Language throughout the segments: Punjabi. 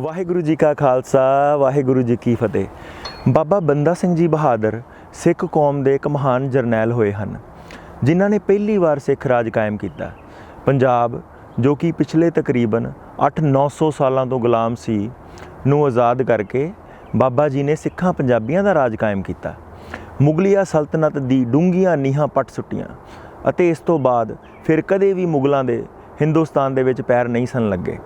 ਵਾਹਿਗੁਰੂ ਜੀ ਕਾ ਖਾਲਸਾ, ਵਾਹਿਗੁਰੂ ਜੀ ਕੀ ਫਤਿਹ। ਬਾਬਾ ਬੰਦਾ ਸਿੰਘ ਜੀ ਬਹਾਦਰ ਸਿੱਖ ਕੌਮ ਦੇ ਇੱਕ ਮਹਾਨ ਜਰਨੈਲ ਹੋਏ ਹਨ, ਜਿਨ੍ਹਾਂ ਨੇ ਪਹਿਲੀ ਵਾਰ ਸਿੱਖ ਰਾਜ ਕਾਇਮ ਕੀਤਾ। ਪੰਜਾਬ, ਜੋ ਕਿ ਪਿਛਲੇ ਤਕਰੀਬਨ 8-900 ਸਾਲਾਂ ਤੋਂ ਗੁਲਾਮ ਸੀ, ਨੂੰ ਆਜ਼ਾਦ ਕਰਕੇ ਬਾਬਾ ਜੀ ਨੇ ਸਿੱਖਾਂ ਪੰਜਾਬੀਆਂ ਦਾ ਰਾਜ ਕਾਇਮ ਕੀਤਾ। ਮੁਗਲੀਆ ਸਲਤਨਤ ਦੀ ਡੂੰਘੀਆਂ ਨੀਹਾਂ ਪੱਟ ਸੁੱਟੀਆਂ ਅਤੇ ਇਸ ਤੋਂ ਬਾਅਦ ਫਿਰ ਕਦੇ ਵੀ ਮੁਗਲਾਂ ਦੇ ਹਿੰਦੁਸਤਾਨ ਦੇ ਵਿੱਚ ਪੈਰ ਨਹੀਂ ਸਨ ਲੱਗੇ।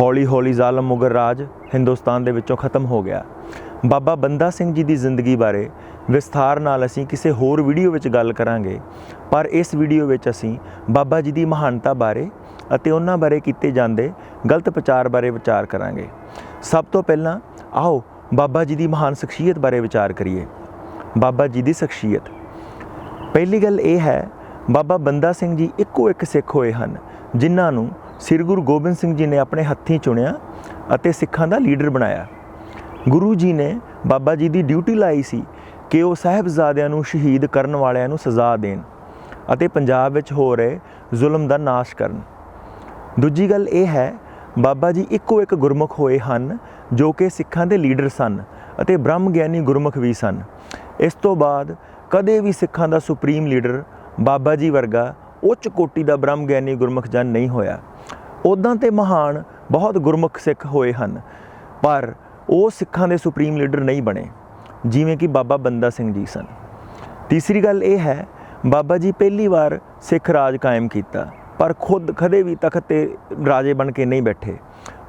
ਹੌਲੀ-ਹੌਲੀ ਜ਼ਾਲਮ ਮੁਗਲ ਰਾਜ ਹਿੰਦੁਸਤਾਨ ਦੇ ਵਿੱਚੋਂ ਖਤਮ ਹੋ ਗਿਆ। ਬਾਬਾ ਬੰਦਾ ਸਿੰਘ ਜੀ ਦੀ ਜ਼ਿੰਦਗੀ ਬਾਰੇ ਵਿਸਥਾਰ ਨਾਲ ਅਸੀਂ ਕਿਸੇ ਹੋਰ ਵੀਡੀਓ ਵਿੱਚ ਗੱਲ ਕਰਾਂਗੇ, ਪਰ ਇਸ ਵੀਡੀਓ ਵਿੱਚ ਅਸੀਂ ਬਾਬਾ ਜੀ ਦੀ ਮਹਾਨਤਾ ਬਾਰੇ ਅਤੇ ਉਹਨਾਂ ਬਾਰੇ ਕੀਤੇ ਜਾਂਦੇ ਗਲਤ ਪ੍ਰਚਾਰ ਬਾਰੇ ਵਿਚਾਰ ਕਰਾਂਗੇ। ਸਭ ਤੋਂ ਪਹਿਲਾਂ ਆਓ ਬਾਬਾ ਜੀ ਦੀ ਮਹਾਨ ਸ਼ਖਸੀਅਤ ਬਾਰੇ ਵਿਚਾਰ ਕਰੀਏ। ਬਾਬਾ ਜੀ ਦੀ ਸ਼ਖਸੀਅਤ। ਪਹਿਲੀ ਗੱਲ ਇਹ ਹੈ, ਬਾਬਾ ਬੰਦਾ ਸਿੰਘ ਜੀ ਇੱਕੋ ਇੱਕ ਸਿੱਖ ਹੋਏ ਹਨ, ਜਿਨ੍ਹਾਂ ਨੂੰ ਸ੍ਰੀ ਗੁਰੂ ਗੋਬਿੰਦ ਸਿੰਘ ਜੀ ਨੇ ਆਪਣੇ ਹੱਥੀਂ ਚੁਣਿਆ ਅਤੇ ਸਿੱਖਾਂ ਦਾ ਲੀਡਰ ਬਣਾਇਆ। ਗੁਰੂ ਜੀ ਨੇ ਬਾਬਾ ਜੀ ਦੀ ਡਿਊਟੀ ਲਾਈ ਸੀ ਕਿ ਉਹ ਸਾਹਿਬਜ਼ਾਦਿਆਂ ਨੂੰ ਸ਼ਹੀਦ ਕਰਨ ਵਾਲਿਆਂ ਨੂੰ ਸਜ਼ਾ ਦੇਣ ਅਤੇ ਪੰਜਾਬ ਵਿੱਚ ਹੋ ਰਹੇ ਜ਼ੁਲਮ ਦਾ ਨਾਸ਼ ਕਰਨ। ਦੂਜੀ ਗੱਲ ਇਹ ਹੈ, ਬਾਬਾ ਜੀ ਇੱਕੋ ਇੱਕ ਗੁਰਮੁਖ ਹੋਏ ਹਨ ਜੋ ਕਿ ਸਿੱਖਾਂ ਦੇ ਲੀਡਰ ਸਨ ਅਤੇ ਬ੍ਰਹਮ ਗਿਆਨੀ ਗੁਰਮੁਖ ਵੀ ਸਨ। ਇਸ ਤੋਂ ਬਾਅਦ ਕਦੇ ਵੀ ਸਿੱਖਾਂ ਦਾ ਸੁਪਰੀਮ ਲੀਡਰ ਬਾਬਾ ਜੀ ਵਰਗਾ ਉੱਚ ਕੋਟੀ ਦਾ ਬ੍ਰਹਮ ਗਿਆਨੀ ਗੁਰਮੁਖ ਜਨ ਨਹੀਂ ਹੋਇਆ। ਉਦਾਂ ਤੇ ਮਹਾਨ ਬਹੁਤ ਗੁਰਮੁਖ ਸਿੱਖ ਹੋਏ ਹਨ, ਪਰ ਉਹ ਸਿੱਖਾਂ ਦੇ ਸੁਪਰੀਮ ਲੀਡਰ ਨਹੀਂ ਬਣੇ, ਜਿਵੇਂ ਕਿ ਬਾਬਾ ਬੰਦਾ ਸਿੰਘ ਜੀ ਸਨ। ਤੀਸਰੀ ਗੱਲ ਇਹ ਹੈ, ਬਾਬਾ ਜੀ ਪਹਿਲੀ ਵਾਰ ਸਿੱਖ ਰਾਜ ਕਾਇਮ ਕੀਤਾ, ਪਰ ਖੁਦ ਕਦੇ ਵੀ ਤਖਤ ਤੇ ਰਾਜੇ ਬਣ ਕੇ ਨਹੀਂ ਬੈਠੇ।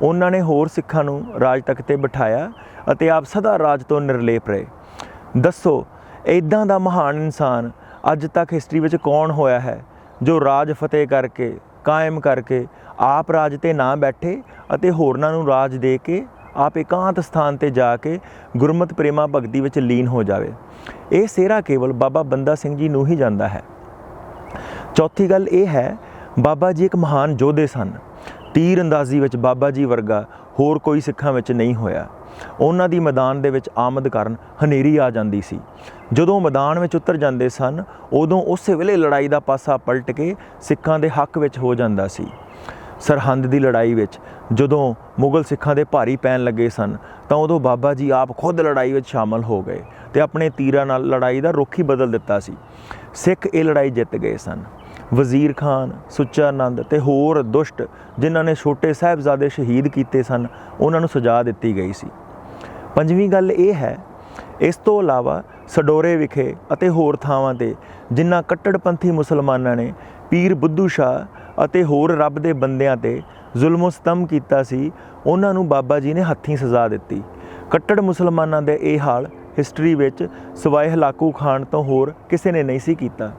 ਉਹਨਾਂ ਨੇ ਹੋਰ ਸਿੱਖਾਂ ਨੂੰ ਰਾਜ ਤਖਤ ਤੇ ਬਿਠਾਇਆ ਅਤੇ ਆਪ ਸਦਾ ਰਾਜ ਤੋਂ ਨਿਰਲੇਪ ਰਹੇ। ਦੱਸੋ ਇਦਾਂ ਦਾ ਮਹਾਨ ਇਨਸਾਨ ਅੱਜ ਤੱਕ ਹਿਸਟਰੀ ਵਿੱਚ ਕੌਣ ਹੋਇਆ ਹੈ? ਜੋ ਰਾਜ ਫਤਿਹ ਕਰਕੇ, ਕਾਇਮ ਕਰਕੇ ਆਪ ਰਾਜ ਤੇ ਨਾ ਬੈਠੇ ਅਤੇ ਹੋਰਨਾਂ ਨੂੰ ਰਾਜ ਦੇ ਕੇ ਆਪ ਇਕਾਂਤ ਸਥਾਨ ਤੇ ਜਾ ਕੇ ਗੁਰਮਤਿ ਪ੍ਰੇਮਾ ਭਗਤੀ ਵਿੱਚ ਲੀਨ ਹੋ ਜਾਵੇ। ਇਹ ਸਿਹਰਾ ਕੇਵਲ ਬਾਬਾ ਬੰਦਾ ਸਿੰਘ ਜੀ ਨੂੰ ਹੀ ਜਾਂਦਾ ਹੈ। ਚੌਥੀ ਗੱਲ ਇਹ ਹੈ, ਬਾਬਾ ਜੀ ਇੱਕ ਮਹਾਨ ਯੋਧੇ ਸਨ। ਤੀਰ ਅੰਦਾਜ਼ੀ ਵਿੱਚ ਬਾਬਾ ਜੀ ਵਰਗਾ ਹੋਰ ਕੋਈ ਸਿੱਖਾਂ ਵਿੱਚ ਨਹੀਂ ਹੋਇਆ। ਉਹਨਾਂ ਦੀ ਮੈਦਾਨ ਦੇ ਵਿੱਚ ਆਮਦ ਕਾਰਨ ਹਨੇਰੀ ਆ ਜਾਂਦੀ ਸੀ। ਜਦੋਂ ਮੈਦਾਨ ਵਿੱਚ ਉਤਰ ਜਾਂਦੇ ਸਨ, ਉਦੋਂ ਉਸੇ ਵੇਲੇ ਲੜਾਈ ਦਾ ਪਾਸਾ ਪਲਟ ਕੇ ਸਿੱਖਾਂ ਦੇ ਹੱਕ ਵਿੱਚ ਹੋ ਜਾਂਦਾ ਸੀ। ਸਰਹੰਦ ਦੀ ਲੜਾਈ ਵਿੱਚ ਜਦੋਂ ਮੁਗਲ ਸਿੱਖਾਂ ਦੇ ਭਾਰੀ ਪੈਣ ਲੱਗੇ ਸਨ, ਤਾਂ ਉਦੋਂ ਬਾਬਾ ਜੀ ਆਪ ਖੁਦ ਲੜਾਈ ਵਿੱਚ ਸ਼ਾਮਲ ਹੋ ਗਏ ਤੇ ਆਪਣੇ ਤੀਰਾਂ ਨਾਲ ਲੜਾਈ ਦਾ ਰੁਖ ਹੀ ਬਦਲ ਦਿੱਤਾ ਸੀ। ਸਿੱਖ ਇਹ ਲੜਾਈ ਜਿੱਤ ਗਏ ਸਨ। ਵਜ਼ੀਰ ਖਾਨ, ਸੁੱਚਾ ਆਨੰਦ ਤੇ ਹੋਰ ਦੁਸ਼ਟ ਜਿਨ੍ਹਾਂ ਨੇ ਛੋਟੇ ਸਾਹਿਬਜ਼ਾਦੇ ਸ਼ਹੀਦ ਕੀਤੇ ਸਨ, ਉਹਨਾਂ ਨੂੰ ਸਜ਼ਾ ਦਿੱਤੀ ਗਈ ਸੀ। ਪੰਜਵੀਂ ਗੱਲ ਇਹ ਹੈ, ਇਸ ਤੋਂ ਇਲਾਵਾ ਸਡੋਰੇ ਵਿਖੇ ਅਤੇ ਹੋਰ ਥਾਵਾਂ ਤੇ ਜਿਨ੍ਹਾਂ ਕੱਟੜਪੰਥੀ ਮੁਸਲਮਾਨਾਂ ਨੇ ਪੀਰ ਬੁੱਧੂ ਸ਼ਾਹ ਅਤੇ ਹੋਰ ਰੱਬ ਦੇ ਬੰਦਿਆਂ ਤੇ ਜ਼ੁਲਮੋ ਸਤਮ ਕੀਤਾ ਸੀ, ਉਹਨਾਂ ਨੂੰ ਬਾਬਾ ਜੀ ਨੇ ਹੱਥੀਂ ਸਜ਼ਾ ਦਿੱਤੀ। ਕੱਟੜ ਮੁਸਲਮਾਨਾਂ ਦੇ ਇਹ ਹਾਲ ਹਿਸਟਰੀ ਵਿੱਚ ਸਵਾਏ ਹਲਾਕੂ ਖਾਨ ਤੋਂ ਹੋਰ ਕਿਸੇ ਨੇ ਨਹੀਂ ਸੀ ਕੀਤਾ।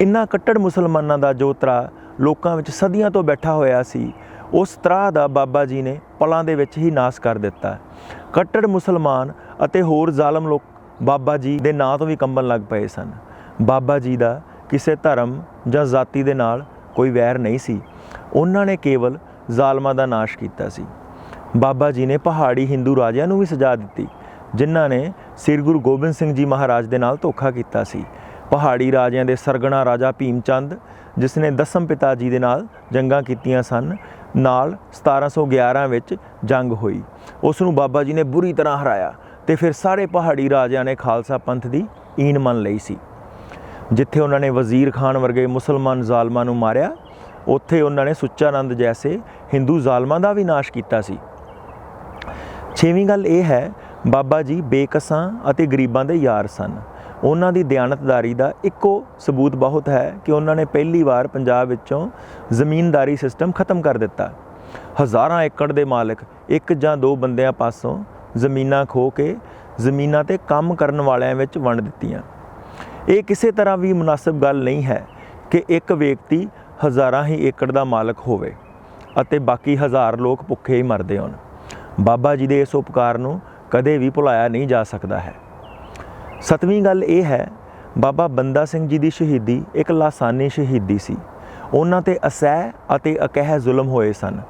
ਇਨ੍ਹਾਂ ਕੱਟੜ ਮੁਸਲਮਾਨਾਂ ਦਾ ਜੋ ਤਰਾ ਲੋਕਾਂ ਵਿੱਚ ਸਦੀਆਂ ਤੋਂ ਬੈਠਾ ਹੋਇਆ ਸੀ ਉਸ ਤਰ੍ਹਾਂ ਦਾ ਬਾਬਾ ਜੀ ਨੇ ਪਲਾਂ ਦੇ ਵਿੱਚ ਹੀ ਨਾਸ ਕਰ ਦਿੱਤਾ। ਕੱਟੜ ਮੁਸਲਮਾਨ ਅਤੇ ਹੋਰ ਜ਼ਾਲਮ ਲੋਕ ਬਾਬਾ ਜੀ ਦੇ ਨਾਂ ਤੋਂ ਵੀ ਕੰਬਣ ਲੱਗ ਪਏ ਸਨ। ਬਾਬਾ ਜੀ ਦਾ ਕਿਸੇ ਧਰਮ ਜਾਂ ਜਾਤੀ ਦੇ ਨਾਲ ਕੋਈ ਵੈਰ ਨਹੀਂ ਸੀ। ਉਹਨਾਂ ਨੇ ਕੇਵਲ ਜ਼ਾਲਮਾਂ ਦਾ ਨਾਸ਼ ਕੀਤਾ ਸੀ। ਬਾਬਾ ਜੀ ਨੇ ਪਹਾੜੀ ਹਿੰਦੂ ਰਾਜਿਆਂ ਨੂੰ ਵੀ ਸਜ਼ਾ ਦਿੱਤੀ, ਜਿਨ੍ਹਾਂ ਨੇ ਸ੍ਰੀ ਗੁਰੂ ਗੋਬਿੰਦ ਸਿੰਘ ਜੀ ਮਹਾਰਾਜ ਦੇ ਨਾਲ ਧੋਖਾ ਕੀਤਾ ਸੀ। ਪਹਾੜੀ ਰਾਜਿਆਂ ਦੇ ਸਰਗਣਾ ਰਾਜਾ ਭੀਮ ਚੰਦ, ਜਿਸ ਨੇ ਦਸਮ ਪਿਤਾ ਜੀ ਦੇ ਨਾਲ ਜੰਗਾਂ ਕੀਤੀਆਂ ਸਨ ਨਾਲ 1711 ਵਿੱਚ ਜੰਗ ਹੋਈ। ਉਸ ਨੂੰ ਬਾਬਾ ਜੀ ਨੇ ਬੁਰੀ ਤਰ੍ਹਾਂ ਹਰਾਇਆ ਤੇ ਫਿਰ ਸਾਰੇ ਪਹਾੜੀ ਰਾਜਿਆਂ ਨੇ ਖਾਲਸਾ ਪੰਥ ਦੀ ਈਨ ਮੰਨ ਲਈ ਸੀ। ਜਿੱਥੇ ਉਹਨਾਂ ਨੇ ਵਜ਼ੀਰ ਖਾਨ ਵਰਗੇ ਮੁਸਲਮਾਨ ਜ਼ਾਲਮਾਂ ਨੂੰ ਮਾਰਿਆ, ਉੱਥੇ ਉਹਨਾਂ ਨੇ ਸੁੱਚਾਨੰਦ ਜੈਸੇ ਹਿੰਦੂ ਜ਼ਾਲਮਾਂ ਦਾ ਵੀ ਨਾਸ਼ ਕੀਤਾ ਸੀ। ਛੇਵੀਂ ਗੱਲ ਇਹ ਹੈ ਬਾਬਾ ਜੀ ਬੇਕਸਾਂ ਅਤੇ ਗਰੀਬਾਂ ਦੇ ਯਾਰ ਸਨ। ਉਹਨਾਂ ਦੀ ਦਿਆਨਤਦਾਰੀ ਦਾ ਇੱਕੋ ਸਬੂਤ ਬਹੁਤ ਹੈ ਕਿ ਉਹਨਾਂ ਨੇ ਪਹਿਲੀ ਵਾਰ ਪੰਜਾਬ ਵਿੱਚੋਂ ਜ਼ਮੀਨਦਾਰੀ ਸਿਸਟਮ ਖਤਮ ਕਰ ਦਿੱਤਾ। ਹਜ਼ਾਰਾਂ ਏਕੜ ਦੇ ਮਾਲਕ ਇੱਕ ਜਾਂ ਦੋ ਬੰਦਿਆਂ ਪਾਸੋਂ ਜ਼ਮੀਨਾਂ ਖੋ ਕੇ ਜ਼ਮੀਨਾਂ ਤੇ ਕੰਮ ਕਰਨ ਵਾਲਿਆਂ ਵਿੱਚ ਵੰਡ ਦਿੱਤੀਆਂ। ਇਹ ਕਿਸੇ ਤਰ੍ਹਾਂ ਵੀ ਮੁਨਾਸਬ ਗੱਲ ਨਹੀਂ ਹੈ ਕਿ ਇੱਕ ਵਿਅਕਤੀ ਹਜ਼ਾਰਾਂ ਹੀ ਏਕੜ ਦਾ ਮਾਲਕ ਹੋਵੇ ਅਤੇ ਬਾਕੀ ਹਜ਼ਾਰ ਲੋਕ ਭੁੱਖੇ ਹੀ ਮਰਦੇ ਹੋਣ। ਬਾਬਾ ਜੀ ਦੇ ਇਸ ਉਪਕਾਰ ਨੂੰ ਕਦੇ ਵੀ ਭੁਲਾਇਆ ਨਹੀਂ ਜਾ ਸਕਦਾ ਹੈ। ਸਤਵੀਂ ਗੱਲ ਇਹ ਹੈ, ਬਾਬਾ ਬੰਦਾ ਸਿੰਘ ਜੀ ਦੀ ਸ਼ਹੀਦੀ ਇੱਕ ਲਾਸਾਨੀ ਸ਼ਹੀਦੀ ਸੀ। ਉਹਨਾਂ ਤੇ ਅਸਹਿ ਅਤੇ ਅਕਹਿ ਜ਼ੁਲਮ ਹੋਏ ਸਨ।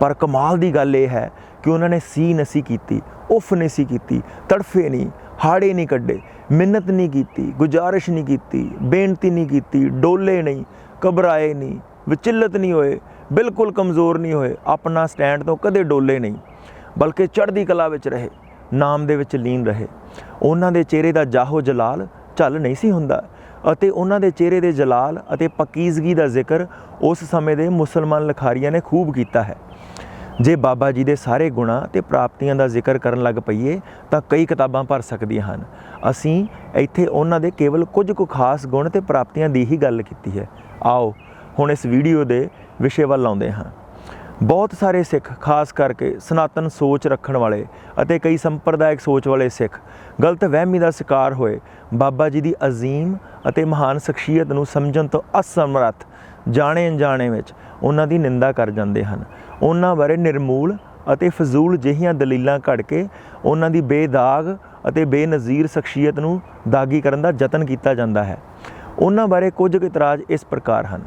ਪਰ ਕਮਾਲ ਦੀ ਗੱਲ ਇਹ ਹੈ ਕਿ ਉਹਨਾਂ ਨੇ ਸੀ ਨਸੀ ਕੀਤੀ, ਉਫ ਨਹੀਂ ਸੀ ਕੀਤੀ, ਤੜਫੇ ਨਹੀਂ, ਹਾੜੇ ਨਹੀਂ ਕੱਢੇ ਮਿਹਨਤ ਨਹੀਂ ਕੀਤੀ, ਗੁਜ਼ਾਰਿਸ਼ ਨਹੀਂ ਕੀਤੀ, ਬੇਨਤੀ ਨਹੀਂ ਕੀਤੀ, ਡੋਲੇ ਨਹੀਂ, ਘਬਰਾਏ ਨਹੀਂ, ਵਿਚਲਿਤ ਨਹੀਂ ਹੋਏ, ਬਿਲਕੁਲ ਕਮਜ਼ੋਰ ਨਹੀਂ ਹੋਏ, ਆਪਣਾ ਸਟੈਂਡ ਤੋਂ ਕਦੇ ਡੋਲੇ ਨਹੀਂ, ਬਲਕਿ ਚੜ੍ਹਦੀ ਕਲਾ ਵਿੱਚ ਰਹੇ। ਨਾਮ ਦੇ ਵਿੱਚ ਲੀਨ ਰਹੇ। ਉਹਨਾਂ ਦੇ ਚਿਹਰੇ ਦਾ ਜਾਹੋ ਜਲਾਲ ਝੱਲ ਨਹੀਂ ਸੀ ਹੁੰਦਾ ਅਤੇ ਉਹਨਾਂ ਦੇ ਚਿਹਰੇ ਦੇ ਜਲਾਲ ਅਤੇ ਪਕੀਜ਼ਗੀ ਦਾ ਜ਼ਿਕਰ ਉਸ ਸਮੇਂ ਦੇ ਮੁਸਲਮਾਨ ਲਖਾਰੀਆਂ ਨੇ ਖੂਬ ਕੀਤਾ ਹੈ। ਜੇ ਬਾਬਾ ਜੀ ਦੇ ਸਾਰੇ ਗੁਣਾਂ ਤੇ ਪ੍ਰਾਪਤੀਆਂ ਦਾ ਜ਼ਿਕਰ ਕਰਨ ਲੱਗ ਪਈਏ ਤਾਂ ਕਈ ਕਿਤਾਬਾਂ ਭਰ ਸਕਦੀਆਂ ਹਨ। ਅਸੀਂ ਇੱਥੇ ਉਹਨਾਂ ਦੇ ਕੇਵਲ ਕੁਝ ਕੁ ਖਾਸ ਗੁਣ ਤੇ ਪ੍ਰਾਪਤੀਆਂ ਦੀ ਹੀ ਗੱਲ ਕੀਤੀ ਹੈ। ਆਓ ਹੁਣ ਇਸ ਵੀਡੀਓ ਦੇ ਵਿਸ਼ੇ ਵੱਲ ਆਉਂਦੇ ਹਾਂ। ਬਹੁਤ ਸਾਰੇ ਸਿੱਖ, ਖਾਸ ਕਰਕੇ ਸਨਾਤਨ ਸੋਚ ਰੱਖਣ ਵਾਲੇ ਅਤੇ ਕਈ ਸੰਪਰਦਾਇਕ ਸੋਚ ਵਾਲੇ ਸਿੱਖ, ਗਲਤ ਵਹਿਮੀ ਦਾ ਸ਼ਿਕਾਰ ਹੋਏ, ਬਾਬਾ ਜੀ ਦੀ ਅਜ਼ੀਮ ਅਤੇ ਮਹਾਨ ਸ਼ਖਸੀਅਤ ਨੂੰ ਸਮਝਣ ਤੋਂ ਅਸਮਰੱਥ ਜਾਣੇ ਅਣਜਾਣੇ ਵਿੱਚ ਉਹਨਾਂ ਦੀ ਨਿੰਦਾ ਕਰ ਜਾਂਦੇ ਹਨ। ਉਹਨਾਂ ਬਾਰੇ ਨਿਰਮੂਲ ਅਤੇ ਫਜ਼ੂਲ ਜਿਹੀਆਂ ਦਲੀਲਾਂ ਘੜ ਕੇ ਉਹਨਾਂ ਦੀ ਬੇਦਾਗ ਅਤੇ ਬੇਨਜ਼ੀਰ ਸ਼ਖਸੀਅਤ ਨੂੰ ਦਾਗੀ ਕਰਨ ਦਾ ਯਤਨ ਕੀਤਾ ਜਾਂਦਾ ਹੈ। ਉਹਨਾਂ ਬਾਰੇ ਕੁਝ ਕੁ ਇਤਰਾਜ਼ ਇਸ ਪ੍ਰਕਾਰ ਹਨ।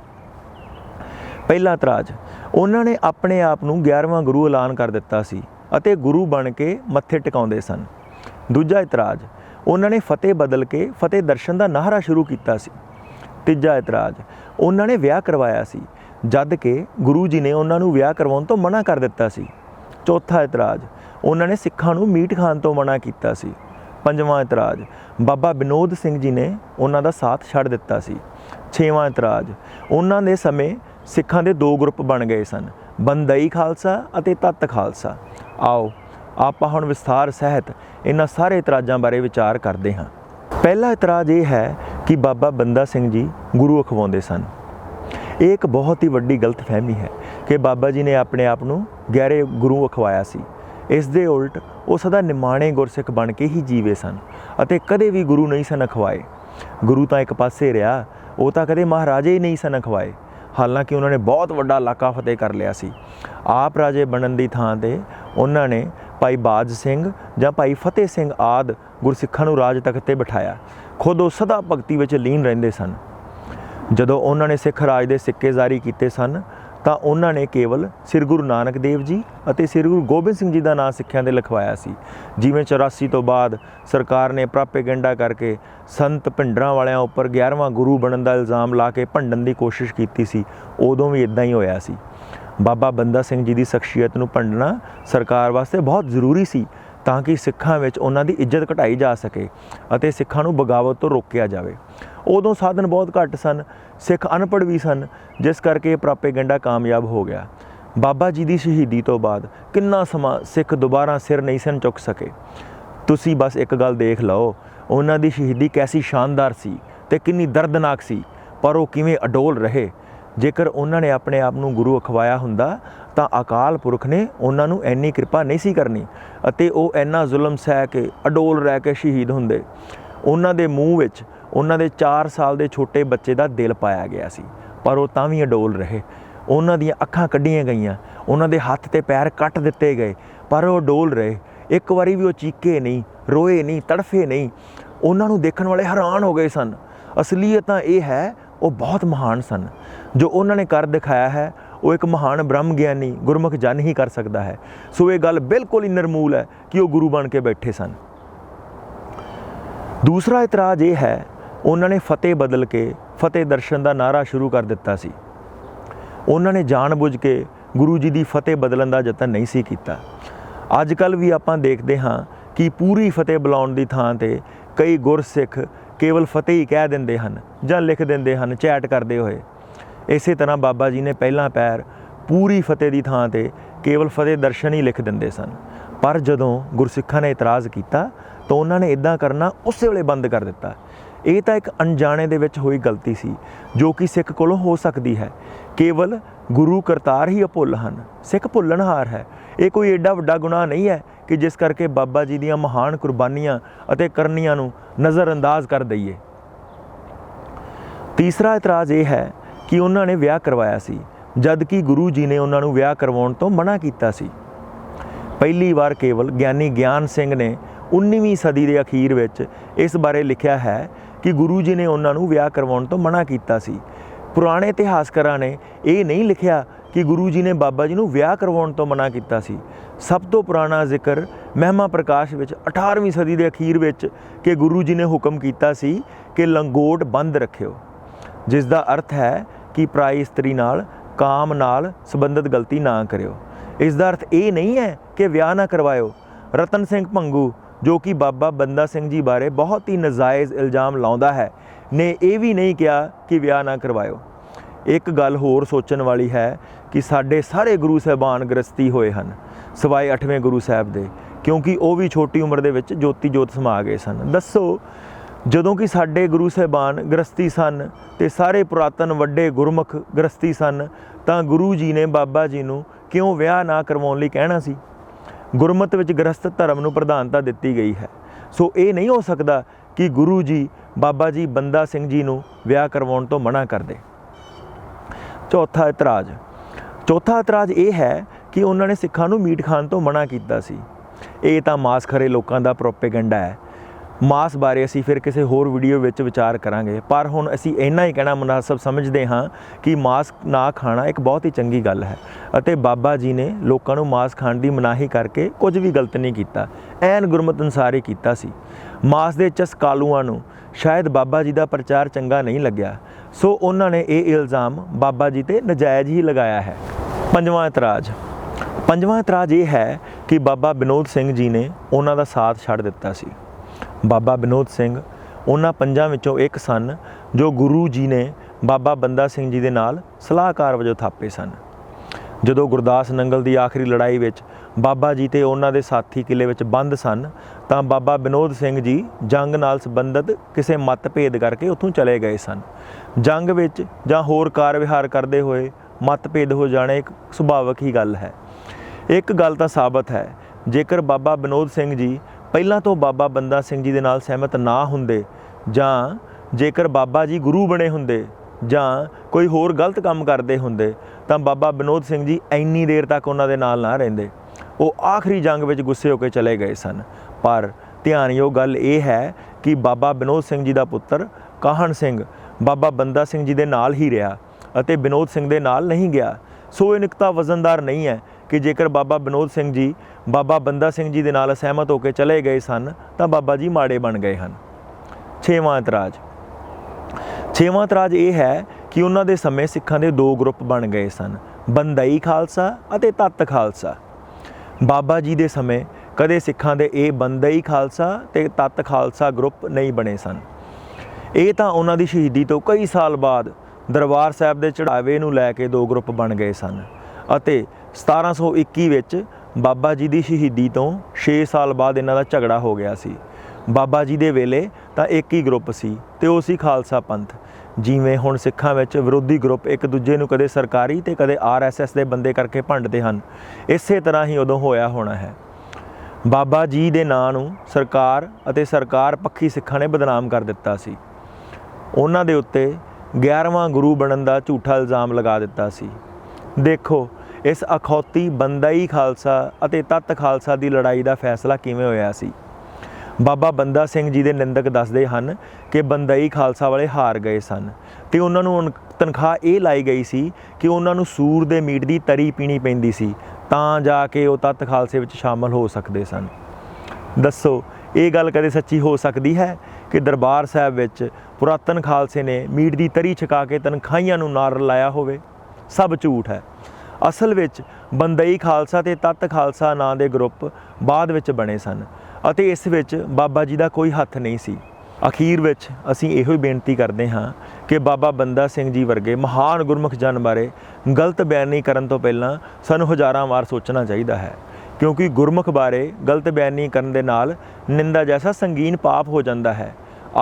ਪਹਿਲਾ ਇਤਰਾਜ਼ ਉਹਨਾਂ ਨੇ ਆਪਣੇ ਆਪ ਨੂੰ 11ਵਾਂ ਗੁਰੂ ਐਲਾਨ ਕਰ ਦਿੱਤਾ ਸੀ ਅਤੇ ਗੁਰੂ ਬਣ ਕੇ ਮੱਥੇ ਟਿਕਾਉਂਦੇ ਸਨ। ਦੂਜਾ ਇਤਰਾਜ਼, ਉਹਨਾਂ ਨੇ ਫਤਿਹ ਬਦਲ ਕੇ ਫਤਿਹ ਦਰਸ਼ਨ ਦਾ ਨਾਹਰਾ ਸ਼ੁਰੂ ਕੀਤਾ ਸੀ। ਤੀਜਾ ਇਤਰਾਜ਼, ਉਹਨਾਂ ਨੇ ਵਿਆਹ ਕਰਵਾਇਆ ਸੀ, ਜਦ ਕਿ ਗੁਰੂ ਜੀ ਨੇ ਉਹਨਾਂ ਨੂੰ ਵਿਆਹ ਕਰਵਾਉਣ ਤੋਂ ਮਨਾ ਕਰ ਦਿੱਤਾ ਸੀ। ਚੌਥਾ ਇਤਰਾਜ਼, ਉਹਨਾਂ ਨੇ ਸਿੱਖਾਂ ਨੂੰ ਮੀਟ ਖਾਣ ਤੋਂ ਮਨਾ ਕੀਤਾ ਸੀ। ਪੰਜਵਾਂ ਇਤਰਾਜ਼, ਬਾਬਾ ਵਿਨੋਦ ਸਿੰਘ ਜੀ ਨੇ ਉਹਨਾਂ ਦਾ ਸਾਥ ਛੱਡ ਦਿੱਤਾ ਸੀ। ਛੇਵਾਂ ਇਤਰਾਜ਼, ਉਹਨਾਂ ਦੇ ਸਮੇਂ ਸਿੱਖਾਂ ਦੇ ਦੋ ਗਰੁੱਪ ਬਣ ਗਏ ਸਨ, ਬੰਦਈ ਖਾਲਸਾ ਅਤੇ ਤਤ ਖਾਲਸਾ। ਆਓ, ਆਪਾਂ ਹੁਣ ਵਿਸਥਾਰ ਸਹਿਤ ਇਹਨਾਂ ਸਾਰੇ ਇਤਰਾਜ਼ਾਂ ਬਾਰੇ ਵਿਚਾਰ ਕਰਦੇ ਹਾਂ। ਪਹਿਲਾ ਇਤਰਾਜ਼ ਇਹ ਹੈ ਕਿ ਬਾਬਾ ਬੰਦਾ ਸਿੰਘ ਜੀ ਗੁਰੂ ਅਖਵਾਉਂਦੇ ਸਨ। ਇਹ ਇੱਕ ਬਹੁਤ ਹੀ ਵੱਡੀ ਗਲਤਫਹਿਮੀ ਹੈ ਕਿ ਬਾਬਾ ਜੀ ਨੇ ਆਪਣੇ ਆਪ ਨੂੰ ਗਹਿਰੇ ਗੁਰੂ ਅਖਵਾਇਆ ਸੀ। ਇਸ ਦੇ ਉਲਟ ਉਹ ਸਦਾ ਨਿਮਾਣੇ ਗੁਰਸਿੱਖ ਬਣ ਕੇ ਹੀ ਜੀਵੇ ਸਨ ਅਤੇ ਕਦੇ ਵੀ ਗੁਰੂ ਨਹੀਂ ਸਨ ਅਖਵਾਏ। ਗੁਰੂ ਤਾਂ ਇੱਕ ਪਾਸੇ ਰਿਹਾ, ਉਹ ਤਾਂ ਕਦੇ ਮਹਾਰਾਜੇ ਹੀ ਨਹੀਂ ਸਨ ਅਖਵਾਏ। ਹਾਲਾਂਕਿ ਉਹਨਾਂ ਨੇ ਬਹੁਤ ਵੱਡਾ ਇਲਾਕਾ ਫਤਿਹ ਕਰ ਲਿਆ ਸੀ। ਆਪ ਰਾਜੇ ਬਣਨ ਦੀ ਥਾਂ ਤੇ ਉਹਨਾਂ ਨੇ ਭਾਈ ਬਾਜ ਸਿੰਘ ਜਾਂ ਭਾਈ ਫਤਿਹ ਸਿੰਘ ਆਦ ਗੁਰਸਿੱਖਾਂ ਨੂੰ ਰਾਜ ਤਖਤ ਤੇ ਬਿਠਾਇਆ। ਖੁਦ ਉਹ ਸਦਾ ਭਗਤੀ ਵਿੱਚ ਲੀਨ ਰਹਿੰਦੇ ਸਨ। ਜਦੋਂ ਉਹਨਾਂ ਨੇ ਸਿੱਖ ਰਾਜ ਦੇ ਸਿੱਕੇ ਜਾਰੀ ਕੀਤੇ ਸਨ ਤਾਂ ਉਹਨਾਂ ਨੇ ਕੇਵਲ ਸ੍ਰੀ ਗੁਰੂ ਨਾਨਕ ਦੇਵ ਜੀ ਅਤੇ ਸ੍ਰੀ ਗੁਰੂ ਗੋਬਿੰਦ ਸਿੰਘ ਜੀ ਦਾ ਨਾਂ ਸਿੱਖਿਆਂ ਦੇ ਲਿਖਵਾਇਆ ਸੀ। ਜਿਵੇਂ 84 ਤੋਂ ਬਾਅਦ ਸਰਕਾਰ ਨੇ ਪ੍ਰਾਪੇਗੈਂਡਾ ਕਰਕੇ ਸੰਤ ਭਿੰਡਰਾਂ ਵਾਲਿਆਂ ਉੱਪਰ 11ਵਾਂ ਗੁਰੂ ਬਣਨ ਦਾ ਇਲਜ਼ਾਮ ਲਾ ਕੇ ਭੰਡਣ ਦੀ ਕੋਸ਼ਿਸ਼ ਕੀਤੀ ਸੀ, ਉਦੋਂ ਵੀ ਇਦਾਂ ਹੀ ਹੋਇਆ ਸੀ। ਬਾਬਾ ਬੰਦਾ ਸਿੰਘ ਜੀ ਦੀ ਸ਼ਖਸੀਅਤ ਨੂੰ ਭੰਡਣਾ ਸਰਕਾਰ ਵਾਸਤੇ ਬਹੁਤ ਜ਼ਰੂਰੀ ਸੀ ਤਾਂ ਕਿ ਸਿੱਖਾਂ ਵਿੱਚ ਉਹਨਾਂ ਦੀ ਇੱਜ਼ਤ ਘਟਾਈ ਜਾ ਸਕੇ ਅਤੇ ਸਿੱਖਾਂ ਨੂੰ ਬਗਾਵਤ ਤੋਂ ਰੋਕਿਆ ਜਾਵੇ। ਉਦੋਂ ਸਾਧਨ ਬਹੁਤ ਘੱਟ ਸਨ ਸਿੱਖ ਅਨਪੜ੍ਹ ਵੀ ਸਨ, ਜਿਸ ਕਰਕੇ ਇਹ ਪ੍ਰਾਪੇਗੈਂਡਾ ਕਾਮਯਾਬ ਹੋ ਗਿਆ। ਬਾਬਾ ਜੀ ਦੀ ਸ਼ਹੀਦੀ ਤੋਂ ਬਾਅਦ ਕਿੰਨਾ ਸਮਾਂ ਸਿੱਖ ਦੁਬਾਰਾ ਸਿਰ ਨਹੀਂ ਸਨ ਚੁੱਕ ਸਕੇ। ਤੁਸੀਂ ਬਸ ਇੱਕ ਗੱਲ ਦੇਖ ਲਓ, ਉਹਨਾਂ ਦੀ ਸ਼ਹੀਦੀ ਕੈਸੀ ਸ਼ਾਨਦਾਰ ਸੀ ਤੇ ਕਿੰਨੀ ਦਰਦਨਾਕ ਸੀ, ਪਰ ਉਹ ਕਿਵੇਂ ਅਡੋਲ ਰਹੇ? ਜੇਕਰ ਉਹਨਾਂ ਨੇ ਆਪਣੇ ਆਪ ਨੂੰ ਗੁਰੂ ਅਖਵਾਇਆ ਹੁੰਦਾ, ਤਾਂ ਅਕਾਲ ਪੁਰਖ ਨੇ ਉਹਨਾਂ ਨੂੰ ਇੰਨੀ ਕਿਰਪਾ ਨਹੀਂ ਸੀ ਕਰਨੀ ਅਤੇ ਉਹ ਇੰਨਾ ਜ਼ੁਲਮ ਸਹਿ ਕੇ, ਅਡੋਲ ਰਹਿ ਕੇ ਸ਼ਹੀਦ ਹੁੰਦੇ। ਉਹਨਾਂ ਦੇ ਮੂੰਹ ਵਿੱਚ ਉਹਨਾਂ ਦੇ 4 ਸਾਲ ਦੇ ਛੋਟੇ ਬੱਚੇ ਦਾ ਦਿਲ ਪਾਇਆ ਗਿਆ ਸੀ, ਪਰ ਉਹ ਤਾਂ ਵੀ ਅਡੋਲ ਰਹੇ। ਉਹਨਾਂ ਦੀਆਂ ਅੱਖਾਂ ਕੱਢੀਆਂ ਗਈਆਂ, ਉਹਨਾਂ ਦੇ ਹੱਥ ਤੇ ਪੈਰ ਕੱਟ ਦਿੱਤੇ ਗਏ, ਪਰ ਉਹ ਡੋਲ ਰਹੇ। ਇੱਕ ਵਾਰੀ ਵੀ ਉਹ ਚੀਕੇ ਨਹੀਂ, ਰੋਏ ਨਹੀਂ, ਤੜਫੇ ਨਹੀਂ, ਉਹਨਾਂ ਨੂੰ ਦੇਖਣ ਵਾਲੇ ਹੈਰਾਨ ਹੋ ਗਏ ਸਨ। ਅਸਲੀਅਤ ਤਾਂ ਇਹ ਹੈ, ਉਹ ਬਹੁਤ ਮਹਾਨ ਸਨ। ਜੋ ਉਹਨਾਂ ਨੇ ਕਰ ਦਿਖਾਇਆ ਹੈ, ਉਹ ਇੱਕ ਮਹਾਨ ਬ੍ਰਹਮ ਗਿਆਨੀ ਗੁਰਮੁਖ ਜਨ ਹੀ ਕਰ ਸਕਦਾ ਹੈ। ਸੋ ਇਹ ਗੱਲ ਬਿਲਕੁਲ ਹੀ ਨਿਰਮੂਲ ਹੈ ਕਿ ਉਹ ਗੁਰੂ ਬਣ ਕੇ ਬੈਠੇ ਸਨ। ਦੂਸਰਾ ਇਤਰਾਜ਼ ਇਹ ਹੈ ਉਹਨਾਂ ਨੇ ਫਤਿਹ ਬਦਲ ਕੇ ਫਤਿਹ ਦਰਸ਼ਨ ਦਾ ਨਾਰਾ ਸ਼ੁਰੂ ਕਰ ਦਿੱਤਾ ਸੀ। ਉਹਨਾਂ ਨੇ ਜਾਣਬੁੱਝ ਕੇ ਗੁਰੂ ਜੀ ਦੀ ਫਤਿਹ ਬਦਲਣ ਦਾ ਯਤਨ ਨਹੀਂ ਸੀ ਕੀਤਾ। ਅੱਜ ਕੱਲ ਵੀ ਆਪਾਂ ਦੇਖਦੇ ਹਾਂ ਕਿ ਪੂਰੀ ਫਤਿਹ ਬੁਲਾਉਣ ਦੀ ਥਾਂ ਤੇ ਕਈ ਗੁਰਸਿੱਖ ਕੇਵਲ ਫਤਿਹ ਹੀ ਕਹਿ ਦਿੰਦੇ ਹਨ ਜਾਂ ਲਿਖ ਦਿੰਦੇ ਹਨ, ਚੈਟ ਕਰਦੇ ਹੋਏ। ਇਸੇ ਤਰ੍ਹਾਂ ਬਾਬਾ ਜੀ ਨੇ ਪਹਿਲਾਂ ਪੈਰ ਪੂਰੀ ਫਤਿਹ ਦੀ ਥਾਂ ਤੇ ਕੇਵਲ ਫਤਿਹ ਦਰਸ਼ਨ ਹੀ ਲਿਖ ਦਿੰਦੇ ਸਨ। ਪਰ ਜਦੋਂ ਗੁਰਸਿੱਖਾਂ ਨੇ ਇਤਰਾਜ਼ ਕੀਤਾ ਤਾਂ ਉਹਨਾਂ ਨੇ ਇਦਾਂ ਕਰਨਾ ਉਸੇ ਵੇਲੇ ਬੰਦ ਕਰ ਦਿੱਤਾ। ਇਹ ਤਾਂ ਇੱਕ ਅਣਜਾਣੇ ਦੇ ਵਿੱਚ ਹੋਈ ਗਲਤੀ ਸੀ, ਜੋ ਕਿ ਸਿੱਖ ਕੋਲੋਂ ਹੋ ਸਕਦੀ ਹੈ। ਕੇਵਲ ਗੁਰੂ ਕਰਤਾਰ ਹੀ ਅਭੁੱਲ ਹਨ। ਸਿੱਖ ਭੁੱਲਣਹਾਰ ਹੈ। ਇਹ ਕੋਈ ਏਡਾ ਵੱਡਾ ਗੁਨਾਹ ਨਹੀਂ ਹੈ ਕਿ ਜਿਸ ਕਰਕੇ ਬਾਬਾ ਜੀ ਦੀਆਂ ਮਹਾਨ ਕੁਰਬਾਨੀਆਂ ਅਤੇ ਕਰਨੀਆਂ ਨੂੰ ਨਜ਼ਰਅੰਦਾਜ਼ ਕਰ ਦਈਏ। ਤੀਸਰਾ ਇਤਰਾਜ਼ ਇਹ ਹੈ ਕਿ ਉਹਨਾਂ ਨੇ ਵਿਆਹ ਕਰਵਾਇਆ ਸੀ ਜਦ ਕਿ ਗੁਰੂ ਜੀ ਨੇ ਉਹਨਾਂ ਨੂੰ ਵਿਆਹ ਕਰਵਾਉਣ ਤੋਂ ਮਨਾ ਕੀਤਾ ਸੀ। ਪਹਿਲੀ ਵਾਰ ਕੇਵਲ ਗਿਆਨੀ ਗਿਆਨ ਸਿੰਘ ਨੇ 19ਵੀਂ ਸਦੀ ਦੇ ਅਖੀਰ ਵਿੱਚ ਇਸ ਬਾਰੇ ਲਿਖਿਆ ਹੈ ਕਿ ਗੁਰੂ ਜੀ ਨੇ ਉਹਨਾਂ ਨੂੰ ਵਿਆਹ ਕਰਵਾਉਣ ਤੋਂ ਮਨਾ ਕੀਤਾ ਸੀ। ਪੁਰਾਣੇ ਇਤਿਹਾਸਕਾਰਾਂ ਨੇ ਇਹ ਨਹੀਂ ਲਿਖਿਆ ਕਿ ਗੁਰੂ ਜੀ ਨੇ ਬਾਬਾ ਜੀ ਨੂੰ ਵਿਆਹ ਕਰਵਾਉਣ ਤੋਂ ਮਨਾ ਕੀਤਾ ਸੀ। ਸਭ ਤੋਂ ਪੁਰਾਣਾ ਜ਼ਿਕਰ ਮਹਿਮਾ ਪ੍ਰਕਾਸ਼ ਵਿੱਚ 18ਵੀਂ ਸਦੀ ਦੇ ਅਖੀਰ ਵਿੱਚ ਕਿ ਗੁਰੂ ਜੀ ਨੇ ਹੁਕਮ ਕੀਤਾ ਸੀ ਕਿ ਲੰਗੋਟ ਬੰਦ ਰੱਖਿਓ। ਜਿਸ ਦਾ ਅਰਥ ਹੈ ਕਿ ਪ੍ਰਾਈ ਇਸਤਰੀ ਨਾਲ, ਕਾਮ ਨਾਲ ਸੰਬੰਧਿਤ ਗਲਤੀ ਨਾ ਕਰਿਓ। ਇਸ ਦਾ ਅਰਥ ਇਹ ਨਹੀਂ ਹੈ ਕਿ ਵਿਆਹ ਨਾ ਕਰਵਾਇਓ। ਰਤਨ ਸਿੰਘ ਭੰਗੂ ਜੋ ਕਿ ਬਾਬਾ ਬੰਦਾ ਸਿੰਘ ਜੀ ਬਾਰੇ ਬਹੁਤ ਹੀ ਨਜਾਇਜ਼ ਇਲਜ਼ਾਮ ਲਾਉਂਦਾ ਹੈ, ਨੇ ਇਹ ਵੀ ਨਹੀਂ ਕਿਹਾ ਕਿ ਵਿਆਹ ਨਾ ਕਰਵਾਇਓ। ਇੱਕ ਗੱਲ ਹੋਰ ਸੋਚਣ ਵਾਲੀ ਹੈ ਕਿ ਸਾਡੇ ਸਾਰੇ ਗੁਰੂ ਸਾਹਿਬਾਨ ਗ੍ਰਸਤੀ ਹੋਏ ਹਨ, ਸਵਾਏ 8ਵੇਂ ਗੁਰੂ ਸਾਹਿਬ ਦੇ, ਕਿਉਂਕਿ ਉਹ ਵੀ ਛੋਟੀ ਉਮਰ ਦੇ ਵਿੱਚ ਜੋਤੀ ਜੋਤ ਸਮਾ ਗਏ ਸਨ। ਦੱਸੋ, ਜਦੋਂ ਕਿ ਸਾਡੇ ਗੁਰੂ ਸਾਹਿਬਾਨ ਗ੍ਰਸਤੀ ਸਨ ਤੇ ਸਾਰੇ ਪੁਰਾਤਨ ਵੱਡੇ ਗੁਰਮੁਖ ਗ੍ਰਸਤੀ ਸਨ, ਤਾਂ ਗੁਰੂ ਜੀ ਨੇ ਬਾਬਾ ਜੀ ਨੂੰ ਕਿਉਂ ਵਿਆਹ ਨਾ ਕਰਵਾਉਣ ਲਈ ਕਹਿਣਾ ਸੀ? ਗੁਰਮਤ ਵਿੱਚ ਗ੍ਰਸਤ ਧਰਮ ਨੂੰ ਪ੍ਰਧਾਨਤਾ ਦਿੱਤੀ ਗਈ ਹੈ। ਸੋ ਇਹ ਨਹੀਂ ਹੋ ਸਕਦਾ ਕਿ ਗੁਰੂ ਜੀ, ਬਾਬਾ ਜੀ, ਬੰਦਾ ਸਿੰਘ ਜੀ ਨੂੰ ਵਿਆਹ ਕਰਵਾਉਣ ਤੋਂ ਮਨਾ ਕਰਦੇ ਚੌਥਾ ਇਤਰਾਜ਼। ਚੌਥਾ ਇਤਰਾਜ਼ ਇਹ ਹੈ ਕਿ ਉਹਨਾਂ ਨੇ ਸਿੱਖਾਂ ਨੂੰ ਮੀਟ ਖਾਣ ਤੋਂ ਮਨਾ ਕੀਤਾ ਸੀ। ਇਹ ਤਾਂ ਮਾਸ ਖਰੇ ਲੋਕਾਂ ਦਾ ਪ੍ਰੋਪੇਗੈਂਡਾ ਹੈ। ਮਾਸ ਬਾਰੇ ਅਸੀਂ ਫਿਰ ਕਿਸੇ ਹੋਰ ਵੀਡੀਓ ਵਿੱਚ ਵਿਚਾਰ ਕਰਾਂਗੇ। ਪਰ ਹੁਣ ਅਸੀਂ ਇੰਨਾ ਹੀ ਕਹਿਣਾ ਮੁਨਾਸਬ ਸਮਝਦੇ ਹਾਂ ਕਿ ਮਾਸ ਨਾ ਖਾਣਾ ਇੱਕ ਬਹੁਤ ਹੀ ਚੰਗੀ ਗੱਲ ਹੈ। ਅਤੇ ਬਾਬਾ ਜੀ ਨੇ ਲੋਕਾਂ ਨੂੰ ਮਾਸ ਖਾਣ ਦੀ ਮਨਾਹੀ ਕਰਕੇ ਕੁਝ ਵੀ ਗਲਤ ਨਹੀਂ ਕੀਤਾ। ਐਨ ਗੁਰਮਤ ਅਨੁਸਾਰ ਹੀ ਕੀਤਾ ਸੀ। ਮਾਸ ਦੇ ਚਸਕਾਲੂਆਂ ਨੂੰ ਸ਼ਾਇਦ ਬਾਬਾ ਜੀ ਦਾ ਪ੍ਰਚਾਰ ਚੰਗਾ ਨਹੀਂ ਲੱਗਿਆ। ਸੋ ਉਹਨਾਂ ਨੇ ਇਹ ਇਲਜ਼ਾਮ ਬਾਬਾ ਜੀ ਤੇ ਨਜਾਇਜ਼ ਹੀ ਲਗਾਇਆ ਹੈ। ਪੰਜਵਾਂ ਇਤਰਾਜ਼। ਪੰਜਵਾਂ ਇਤਰਾਜ਼ ਇਹ ਹੈ ਕਿ ਬਾਬਾ ਵਿਨੋਦ ਸਿੰਘ ਜੀ ਨੇ ਉਹਨਾਂ ਦਾ ਸਾਥ ਛੱਡ ਦਿੱਤਾ ਸੀ। ਬਾਬਾ ਵਿਨੋਦ ਸਿੰਘ। ਉਹਨਾਂ ਪੰਜਾਂ ਵਿੱਚੋਂ ਇੱਕ ਸਨ ਜੋ ਗੁਰੂ ਜੀ ਨੇ ਬਾਬਾ ਬੰਦਾ ਸਿੰਘ ਜੀ ਦੇ ਨਾਲ ਸਲਾਹਕਾਰ ਵਜੋਂ ਥਾਪੇ ਸਨ। ਜਦੋਂ ਗੁਰਦਾਸ ਨੰਗਲ ਦੀ ਆਖਰੀ ਲੜਾਈ ਵਿੱਚ ਬਾਬਾ ਜੀ ਤੇ ਉਹਨਾਂ ਦੇ ਸਾਥੀ ਕਿਲੇ ਵਿੱਚ ਬੰਦ ਸਨ, ਤਾਂ ਬਾਬਾ ਵਿਨੋਦ ਸਿੰਘ ਜੀ ਜੰਗ ਨਾਲ ਸੰਬੰਧਿਤ ਕਿਸੇ ਮਤਭੇਦ ਕਰਕੇ ਉੱਥੋਂ ਚਲੇ ਗਏ ਸਨ। ਜੰਗ ਵਿੱਚ ਜਾਂ ਹੋਰ ਕਾਰ ਵਿਹਾਰ ਕਰਦੇ ਹੋਏ ਮਤਭੇਦ ਹੋ ਜਾਣਾ ਇੱਕ ਸੁਭਾਵਿਕ ਹੀ ਗੱਲ ਹੈ। ਇੱਕ ਗੱਲ ਤਾਂ ਸਾਬਤ ਹੈ, ਜੇਕਰ ਬਾਬਾ ਵਿਨੋਦ ਸਿੰਘ ਜੀ ਪਹਿਲਾਂ ਤੋਂ ਬਾਬਾ ਬੰਦਾ ਸਿੰਘ ਜੀ ਦੇ ਨਾਲ ਸਹਿਮਤ ਨਾ ਹੁੰਦੇ, ਜਾਂ ਜੇਕਰ ਬਾਬਾ ਜੀ ਗੁਰੂ ਬਣੇ ਹੁੰਦੇ, ਜਾਂ ਕੋਈ ਹੋਰ ਗਲਤ ਕੰਮ ਕਰਦੇ ਹੁੰਦੇ, ਤਾਂ ਬਾਬਾ ਵਿਨੋਦ ਸਿੰਘ ਜੀ ਇੰਨੀ ਦੇਰ ਤੱਕ ਉਹਨਾਂ ਦੇ ਨਾਲ ਨਾ ਰਹਿੰਦੇ। ਉਹ ਆਖਰੀ ਜੰਗ ਵਿੱਚ ਗੁੱਸੇ ਹੋ ਕੇ ਚਲੇ ਗਏ ਸਨ। ਪਰ ਧਿਆਨਯੋਗ ਗੱਲ ਇਹ ਹੈ ਕਿ ਬਾਬਾ ਵਿਨੋਦ ਸਿੰਘ ਜੀ ਦਾ ਪੁੱਤਰ ਕਾਹਨ ਸਿੰਘ ਬਾਬਾ ਬੰਦਾ ਸਿੰਘ ਜੀ ਦੇ ਨਾਲ ਹੀ ਰਿਹਾ ਅਤੇ ਵਿਨੋਦ ਸਿੰਘ ਦੇ ਨਾਲ ਨਹੀਂ ਗਿਆ। ਸੋ ਇਹ ਨਿਕਤਾ ਵਜ਼ਨਦਾਰ ਨਹੀਂ ਹੈ ਕਿ ਜੇਕਰ ਬਾਬਾ ਵਿਨੋਦ ਸਿੰਘ ਜੀ, ਬਾਬਾ ਬੰਦਾ ਸਿੰਘ ਜੀ ਦੇ ਨਾਲ ਸਹਿਮਤ ਹੋ ਕੇ ਚਲੇ ਗਏ ਸਨ, ਤਾਂ ਬਾਬਾ ਜੀ ਮਾੜੇ ਬਣ ਗਏ ਹਨ। ਛੇਵਾਂ ਇਤਰਾਜ਼। ਛੇਵਾਂ ਇਤਰਾਜ਼ ਇਹ ਹੈ ਕਿ ਉਹਨਾਂ ਦੇ ਸਮੇਂ ਸਿੱਖਾਂ ਦੇ ਦੋ ਗਰੁੱਪ ਬਣ ਗਏ ਸਨ, ਬੰਦਈ ਖਾਲਸਾ ਅਤੇ ਤੱਤ ਖਾਲਸਾ। ਬਾਬਾ ਜੀ ਦੇ ਸਮੇਂ ਕਦੇ ਸਿੱਖਾਂ ਦੇ ਇਹ ਬੰਦਈ ਖਾਲਸਾ ਤੇ ਤੱਤ ਖਾਲਸਾ ਗਰੁੱਪ ਨਹੀਂ ਬਣੇ ਸਨ। ਇਹ ਤਾਂ ਉਹਨਾਂ ਦੀ ਸ਼ਹੀਦੀ ਤੋਂ ਕਈ ਸਾਲ ਬਾਅਦ ਦਰਬਾਰ ਸਾਹਿਬ ਦੇ ਚੜਾਵੇ ਨੂੰ ਲੈ ਕੇ ਦੋ ਗਰੁੱਪ ਬਣ ਗਏ ਸਨ ਅਤੇ 1721 ਵਿੱਚ ਬਾਬਾ ਜੀ ਦੀ ਸ਼ਹੀਦੀ ਤੋਂ 6 ਸਾਲ ਬਾਅਦ ਇਹਨਾਂ ਦਾ ਝਗੜਾ ਹੋ ਗਿਆ ਸੀ। ਬਾਬਾ ਜੀ ਦੇ ਵੇਲੇ ਤਾਂ ਇੱਕ ਹੀ ਗਰੁੱਪ ਸੀ ਤੇ ਉਹ ਸੀ ਖਾਲਸਾ ਪੰਥ। ਜਿਵੇਂ ਹੁਣ ਸਿੱਖਾਂ ਵਿੱਚ ਵਿਰੋਧੀ ਗਰੁੱਪ ਇੱਕ ਦੂਜੇ ਨੂੰ ਕਦੇ ਸਰਕਾਰੀ ਤੇ ਕਦੇ ਆਰਐਸਐਸ ਦੇ ਬੰਦੇ ਕਰਕੇ ਭੰਡਦੇ ਹਨ, ਇਸੇ ਤਰ੍ਹਾਂ ਹੀ ਉਦੋਂ ਹੋਇਆ ਹੋਣਾ ਹੈ। ਬਾਬਾ ਜੀ ਦੇ ਨਾਂ ਨੂੰ ਸਰਕਾਰ ਅਤੇ ਸਰਕਾਰ ਪੱਖੀ ਸਿੱਖਾਂ ਨੇ ਬਦਨਾਮ ਕਰ ਦਿੱਤਾ ਸੀ। ਉਹਨਾਂ ਦੇ ਉੱਤੇ 11ਵਾਂ ਗੁਰੂ ਬਣਨ ਦਾ ਝੂਠਾ ਇਲਜ਼ਾਮ ਲਗਾ ਦਿੱਤਾ ਸੀ। ਦੇਖੋ ਇਸ ਅਖੌਤੀ ਬੰਦਾਈ ਖਾਲਸਾ ਅਤੇ ਤੱਤ ਖਾਲਸਾ ਦੀ ਲੜਾਈ ਦਾ ਫੈਸਲਾ ਕਿਵੇਂ ਹੋਇਆ ਸੀ? ਬਾਬਾ ਬੰਦਾ ਸਿੰਘ ਜੀ ਦੇ ਨਿੰਦਕ ਦੱਸਦੇ ਹਨ ਕਿ ਬੰਦਈ ਖਾਲਸਾ ਵਾਲੇ ਹਾਰ ਗਏ ਸਨ ਤੇ ਉਹਨਾਂ ਨੂੰ ਤਨਖਾਹ ਇਹ ਲਾਈ ਗਈ ਸੀ ਕਿ ਉਹਨਾਂ ਨੂੰ ਸੂਰ ਦੇ ਮੀਟ ਦੀ ਤਰੀ ਪੀਣੀ ਪੈਂਦੀ ਸੀ ਤਾਂ ਜਾ ਕੇ ਉਹ ਤੱਤ ਖਾਲਸੇ ਵਿੱਚ ਸ਼ਾਮਲ ਹੋ ਸਕਦੇ ਸਨ। ਦੱਸੋ, ਇਹ ਗੱਲ ਕਦੇ ਸੱਚੀ ਹੋ ਸਕਦੀ ਹੈ ਕਿ ਦਰਬਾਰ ਸਾਹਿਬ ਵਿੱਚ ਪੁਰਾਤਨ ਖਾਲਸੇ ਨੇ ਮੀਟ ਦੀ ਤਰੀ ਛਕਾ ਕੇ ਤਨਖਾਹੀਆਂ ਨੂੰ ਨਾਰ ਲਾਇਆ ਹੋਵੇ? ਸਭ ਝੂਠ ਹੈ। ਅਸਲ ਵਿੱਚ ਬੰਦਈ ਖਾਲਸਾ ਤੇ ਤੱਤ ਖਾਲਸਾ ਨਾਂ ਦੇ ਗਰੁੱਪ ਬਾਅਦ ਵਿੱਚ ਬਣੇ ਸਨ ਅਤੇ ਇਸ ਵਿੱਚ ਬਾਬਾ ਜੀ ਦਾ ਕੋਈ ਹੱਥ ਨਹੀਂ ਸੀ। ਅਖੀਰ ਵਿੱਚ ਅਸੀਂ ਇਹੋ ਹੀ ਬੇਨਤੀ ਕਰਦੇ ਹਾਂ ਕਿ ਬਾਬਾ ਬੰਦਾ ਸਿੰਘ ਜੀ ਵਰਗੇ ਮਹਾਨ ਗੁਰਮੁਖ ਜਨ ਬਾਰੇ ਗਲਤ ਬਿਆਨੀ ਕਰਨ ਤੋਂ ਪਹਿਲਾਂ ਸਾਨੂੰ ਹਜ਼ਾਰਾਂ ਵਾਰ ਸੋਚਣਾ ਚਾਹੀਦਾ ਹੈ, ਕਿਉਂਕਿ ਗੁਰਮੁਖ ਬਾਰੇ ਗਲਤ ਬਿਆਨੀ ਕਰਨ ਦੇ ਨਾਲ ਨਿੰਦਾ ਜੈਸਾ ਸੰਗੀਨ ਪਾਪ ਹੋ ਜਾਂਦਾ ਹੈ।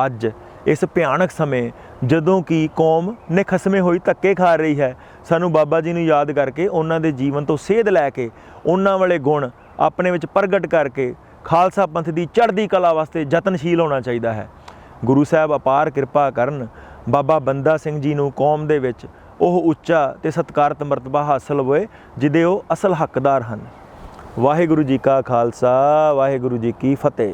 ਅੱਜ ਇਸ ਭਿਆਨਕ ਸਮੇਂ ਜਦੋਂ ਕਿ ਕੌਮ ਨੇ ਖਸਮੇ ਹੋਈ ਧੱਕੇ ਖਾ ਰਹੀ ਹੈ, ਸਾਨੂੰ ਬਾਬਾ ਜੀ ਨੂੰ ਯਾਦ ਕਰਕੇ ਉਹਨਾਂ ਦੇ ਜੀਵਨ ਤੋਂ ਸੇਧ ਲੈ ਕੇ ਉਹਨਾਂ ਵਾਲੇ ਗੁਣ ਆਪਣੇ ਵਿੱਚ ਪ੍ਰਗਟ ਕਰਕੇ ਖਾਲਸਾ ਪੰਥ ਦੀ ਚੜ੍ਹਦੀ ਕਲਾ ਵਾਸਤੇ ਯਤਨਸ਼ੀਲ ਹੋਣਾ ਚਾਹੀਦਾ ਹੈ। ਗੁਰੂ ਸਾਹਿਬ ਅਪਾਰ ਕਿਰਪਾ ਕਰਨ, ਬਾਬਾ ਬੰਦਾ ਸਿੰਘ ਜੀ ਨੂੰ ਕੌਮ ਦੇ ਵਿੱਚ ਉਹ ਉੱਚਾ ਤੇ ਸਤਿਕਾਰਤ ਮਰਤਬਾ ਹਾਸਲ ਹੋਏ, ਜਿਹਦੇ ਉਹ ਅਸਲ ਹੱਕਦਾਰ ਹਨ। ਵਾਹਿਗੁਰੂ ਜੀ ਕਾ ਖਾਲਸਾ, ਵਾਹਿਗੁਰੂ ਜੀ ਕੀ ਫਤਿਹ।